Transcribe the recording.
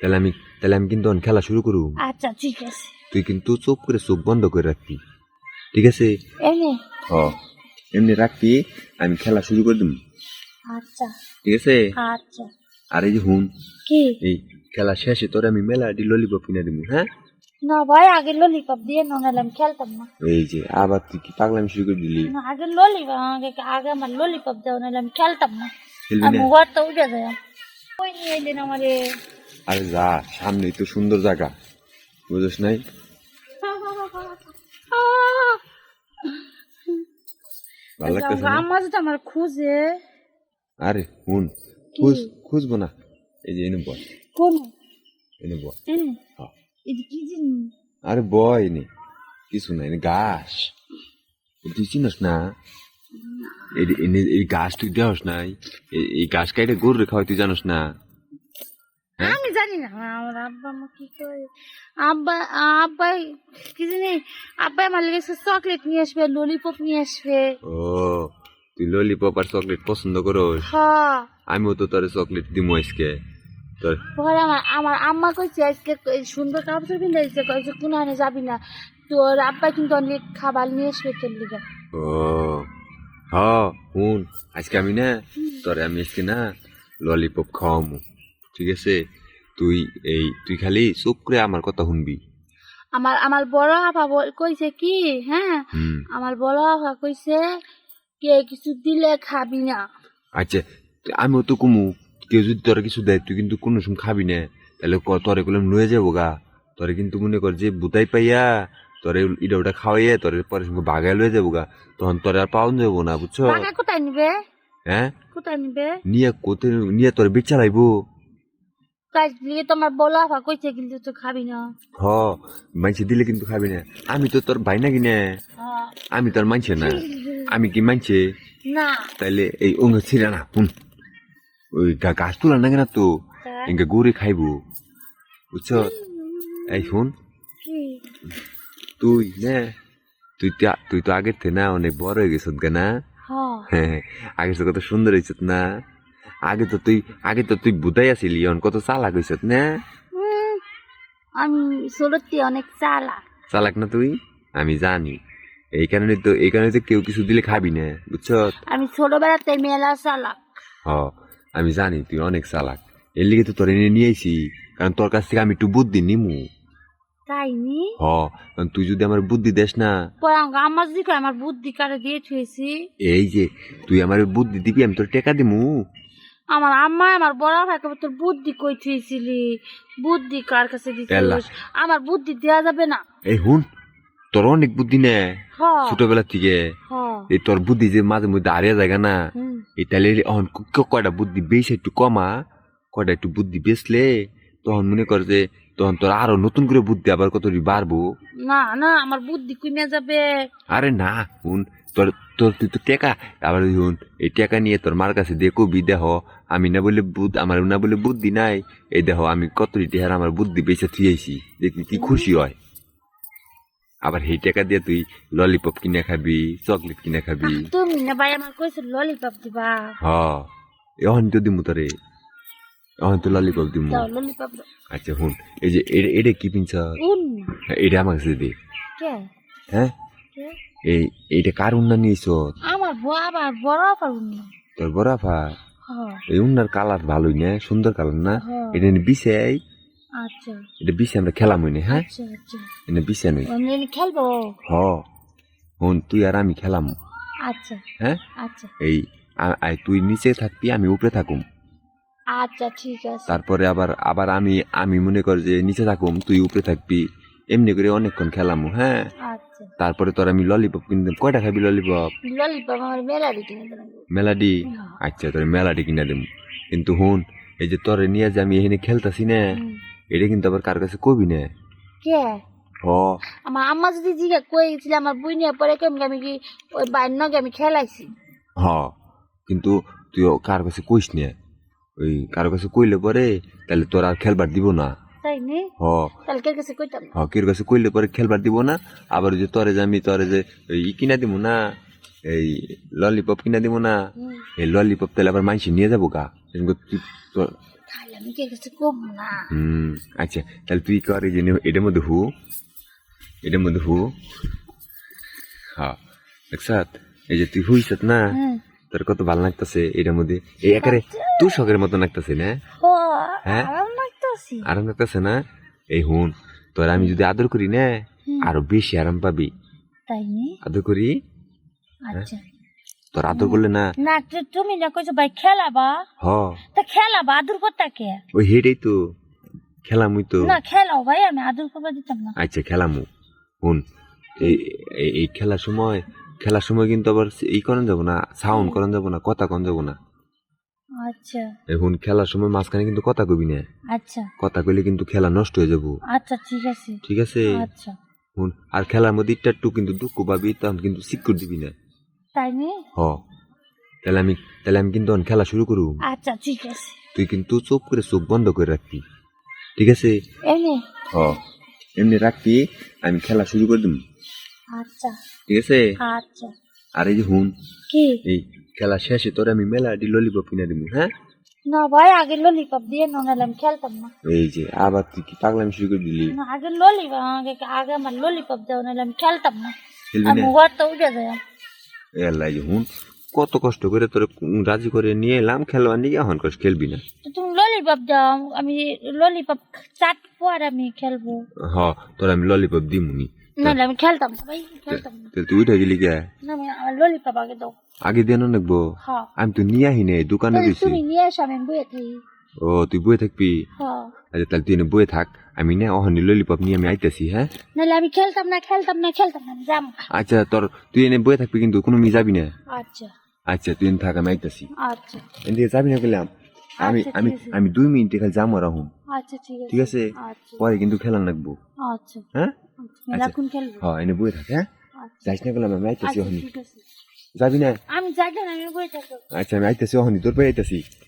তাহলে আমি তাহলে আমি কিন্তু এখন খেলা শুরু করু আচ্ছা ঠিক আছে। তুই কিন্তু চুপ করে চোখ বন্ধ করে রাখবি। ঠিক আছে? এমনি হ। এমনি রাখবি আমি খেলা শুরু করে দিম। আচ্ছা। ঠিক আছে? আচ্ছা। আর এই যে হুন কি? এই খেলা শেষে তোর আমি মেলা ডি ললিপপ কিনে দিব হ্যাঁ? না ভাই আগে ললিপপ দিয়ে নাহলে খেলতাম না। এই যে আবার তুই কি পাগলামি শুরু করে দিলি? না আগে ললিপপ আগে আগে আমার ললিপপ দাও নাহলে আমি খেলতাম না। আমি না? ঘরটা উঠে যাই ওই নিয়ে এলেন আমারে? আরে যা সামনেই তো সুন্দর জায়গা। বুঝছ নাই? ভালো লাগতেছে না? আমার যদি আমার খুঁজে। আরে হুন খুঁজ খুঁজবো না। এই যে এনে বয় কোন এনে। বয় এনে হ্যাঁ। কি জিনিস? আরে বয় এনে কিছু না এনে ঘাস। তুই চিনস না? এই- এই ঘাস তুই দেওয়াস নাই? এই- এই ঘাস কাইটে গরু খাওয়াই তুই জানোস না? হ্যাঁ? আমি জানি না। আমার আব্বা আমার কি করে? আব্বা আব্বা কি জানি আব্বা আমার লেগেছে চকলেট নিয়ে আসবে ললিপপ নিয়ে আসবে। ও তুই ললিপপ আর চকলেট পছন্দ করস? হ্যাঁ। আমিও তো তোর চকলেট দিমু আজকে। তোর পরে আমার আমার আম্মা কইছে আজকে সুন্দর কাপড় পিন্ধে দিচ্ছে কইছে কোন আনে যাবি না। তোর আব্বা কিন্তু অনেক খাবার নিয়ে আসবে তোর লিগা। ও হ হুন আজকে আমি না তোরে আমি আজকে না ললিপপ খাওয়ামু। ঠিক আছে? তুই এই তুই খালি চুপ করে আমার কথা শুনবি। আমার আমার বড় আপা কইছে কি হ্যাঁ? আমার বড় আপা কইছে কে কিছু দিলে খাবি না। আচ্ছা আমিও তো কুমু কেউ যদি তোরা কিছু দেয় তুই কিন্তু কোনো সময় খাবি না। তাহলে তোরে গুলো লয়ে যাব গা। তোরে কিন্তু মনে কর যে বুতাই পাইয়া তোরে ইটা ওটা খাওয়াইয়া তোরে পরে সঙ্গে বাগায় লয়ে যাব গা। তখন তোরে আর পাওন যাব না বুঝছ? কোথায় নিবে? হ্যাঁ? কোথায় নিবে? নিয়ে কোথায় নিয়ে তোর বিচার আইবো কাজ দিয়ে তোমার বড় আপা কইছে কিন্তু তুই খাবি না। হ মানছে দিলে কিন্তু খাবি না। আমি তো তোর ভাই না? হ্যাঁ। আমি তোর মানছে না। আমি কি মানছে না। তাইলে এই অঙ্গ ছিল না হুন ওই গাছ তোলা না কেনা তো? তা এঙ্গে গড়ে খাইবো। বুঝছ? এই শুন। তুই না। তুই তো তুই তো আগের থেকে না অনেক বড় হয়ে গেছত না? হ্যাঁ। হ্যাঁ। আগের তো কত সুন্দর হয়েছত না? আগে তো তুই আগে তো তুই বুধাই আসিলি অন কত চালাক হয়েছত না? আমি সত্যি অনেক চালা চালাক না তুই? আমি জানি। এই কারণে তো এই কারণে তো কেউ কিছু দিলে খাবি না বুঝছ? আমি ছোটবেলাতে মেলা চালা হ আমি জানি তুই অনেক চালাক। এর লিগে তো তোর এনে নিয়ে আইছি কারণ তোর কাছ থেকে আমি একটু বুদ্ধি নিমু। তাই নি? হ কারণ তুই যদি আমার বুদ্ধি দেস না। আমার দিকে আমার বুদ্ধি কারে দিয়ে থুয়েছি এই যে তুই আমার বুদ্ধি দিবি আমি তোর টেকা দিমু। আমার আম্মা আমার বড় ভাইকে তোর বুদ্ধি কই থুয়েছিলি বুদ্ধি কার কাছে দিছিস? আমার বুদ্ধি দেয়া যাবে না। এই হুন তোর অনেক বুদ্ধি নে। ছোটবেলা থেকে। এই তোর বুদ্ধি যে মাঝে মধ্যে হারিয়ে যায় না। এই তাহলে ক- কয়টা বুদ্ধি বেশি একটু কমা কয়টা একটু বুদ্ধি বেচলে তখন মনে কর যে তখন তোর আরও নতুন করে বুদ্ধি আবার কত বাড়বো। না না আমার বুদ্ধি কমে যাবে। আরে না হুন তোর তোর তুই তো টেকা? আবার হুন এই টেকা নিয়ে তোর মার কাছে দিয়ে কবি দেহ। আমি না বলে বুদ্ধ আমার না বলে বুদ্ধি নাই। এই দেহ আমি কত টেহার আমার বুদ্ধি বেঁচে থুয়েছি দেখবি কি খুশি হয়। আবার এই টাকা দিয়ে তুই ললিপপ কিনে খাবি চকলেট কিনে খাবি। তুমি না ভাই আমার কইছো ললিপপ দিবা? এখন তো দিমু তোরে। এখন তো ললিপপ দিমু। ললিপপ আচ্ছা হুন এই যে এটা কি পিনছ? উন এটা আমার কাছে দে। হ্যাঁ? এই এইটা কার উন্না নিয়েছ? আমার বউ আবার বড় পারুন না তোর বরাফা হ এই উন্নার কালার ভালোই না সুন্দর কালার না? হ্যাঁ। এটা নিয়ে বিছে আচ্ছা। এটা বিছে আমরা খেলাম হইনি হ্যাঁ? আচ্ছা আচ্ছা। এটা বিছে নই। আমি খেলব? হ হুন তুই আর আমি খেলাম। আচ্ছা। হ্যাঁ? আচ্ছা। এই তুই নিচে থাকবি আমি উপরে থাকুম। আচ্ছা ঠিক আছে। তারপরে আবার আবার আমি আমি মনে কর যে নিচে থাকুম তুই উপরে থাকবি। এমনি করে অনেকক্ষণ খেলাম হ্যাঁ। আচ্ছা। তারপরে তোর আমি ললিপপ কিনতাম। কয়টা খাবি ললিপপ ললিপপ আমার মেলারি কিনে মেলাডি আচ্ছা তোর মেলাডি কিনা দেব। কিন্তু হুন এই যে তোরে নিয়ে যে আমি এখানে খেলতাছি না এটা কিন্তু আবার কার কাছে কবি না? কে? হ আমার আম্মা যদি জিগা কই গেছিল আমার বই নিয়ে পরে কেমন? আমি কি ওই বাইর নগে আমি খেলাইছি? হ কিন্তু তুই কার কাছে কইস না? ওই কার কাছে কইলে পরে তাহলে তোর আর খেলবার দিব না। তাই নি হ। তাহলে কাছে কইতাম। হ কির কাছে কইলে পরে খেলবার দিব না আবার যে তোরে যে আমি তোরে যে ই কিনা দিব না এই ললিপপ কিনা দিব না। এই ললিপপ তাহলে আবার মাইসি নিয়ে যাব গা। তাহলে আমি কে কিছু কম না? হুম আচ্ছা তাহলে তুই কর এই যে এটার মধ্যে হু। এটার মধ্যে হু। হ্যাঁ একসাথ। এই যে তুই হুইছত না তোর কত ভালো লাগতেছে এটার মধ্যে। এই একারে তুই শখের মতো লাগতেছে না? হ্যাঁ? আরাম লাগতেছি আরাম লাগতেছে না? এই হুন তোর আমি যদি আদর করি না আরও বেশি আরাম পাবি। তাই আদর করি? আচ্ছা। তোর আদর করলে না? না তুমি না কইছো ভাই খেলাবা? হ। তা খেলাবা আদর করতা কে? ওই হেডেই তো খেলামুই তো। না খেলাও ভাই আমি আদর করবা দিতাম না। আচ্ছা খেলামু। হুন এই এই- খেলার সময় খেলার সময় কিন্তু আবার এই করেন যাব না সাউন্ড করেন যাব না কথা কন যাব না। আচ্ছা। এখন খেলার সময় মাঝখানে কিন্তু কথা কবি না। আচ্ছা। কথা কইলে কিন্তু খেলা নষ্ট হয়ে যাব। আচ্ছা ঠিক আছে। ঠিক আছে? আচ্ছা। হুন আর খেলার মধ্যে একটু কিন্তু দুঃখ পাবি তখন কিন্তু সিকিউর দিবি না। তাই নি? হ। তাহলে আমি তাহলে আমি কিন্তু খেলা শুরু করু। আচ্ছা ঠিক আছে। তুই কিন্তু চুপ করে চোখ বন্ধ করে রাখবি। ঠিক আছে? এনে হ। এমনি রাখবি আমি খেলা শুরু করে দিব আচ্ছা। ঠিক আছে? আচ্ছা। আর এই যে হুন কি? এই খেলা শেষে তোর আমি মেলা ডি ললিপপ কিনে দিব হ্যাঁ? না ভাই আগে ললিপপ দিয়ে না নাহলে আমি খেলতাম না। এই যে আবার তুই কি পাগলামি শুরু করে দিলি? না আগে ললিপপ আগে আগে আমার ললিপপ দাও নাহলে আমি খেলতাম না। আমি ঘর তো উঠে যাই এ আল্লাহ যে হুন কত কষ্ট করে তোর রাজি করে নিয়ে এলাম খেলবার নিয়ে এখন কষ্ট খেলবি না। তুমি ললিপপ দাও আমি ললিপপ চাট পর আমি খেলব। হ তোর আমি ললিপপ দিমুনি। নাহলে আমি খেলতাম ভাই খেলতাম না। তুই উঠে গেলি কে না আমি ললিপপ আগে দাও। আগে দিয়ে নাকবো আমি তো নিয়ে আহি নাই দোকানে গেছি তুমি নিয়ে এসো আমি বইয়ে থাকি। ও তুই বয়ে থাকবি? হ্যাঁ। আচ্ছা তাহলে তুই থাক। আমি না অহনি ললিপপ নিয়ে আমি আইতেছি হ্যাঁ? নাহলে আমি খেলতাম না খেলতাম না খেলতাম না যাম। আচ্ছা তোর তুই এনে বয়ে থাকবি কিন্তু কোনো মি যাবি না? আচ্ছা। আচ্ছা তুই এনে থাক আমি আইতেছি। আচ্ছা। এদিকে যাবি না গেলাম। আমি আচ্ছা, আমি আমি দুই মিনিটে খালি যাব রাহুম আচ্ছা ঠিক আছে। ঠিক আছে? আচ্ছা। পরে কিন্তু খেলা লাগবো আচ্ছা। হ্যাঁ? আচ্ছা খেলব? হ্যাঁ এনে বয়ে থাক হ্যাঁ? যাইস না গেলাম আমি আইতেছি আছে। যাবি না? আমি যাই না আমি বই থাকব আচ্ছা আমি আইতেছি অহনি তোর পরে আইতেছি।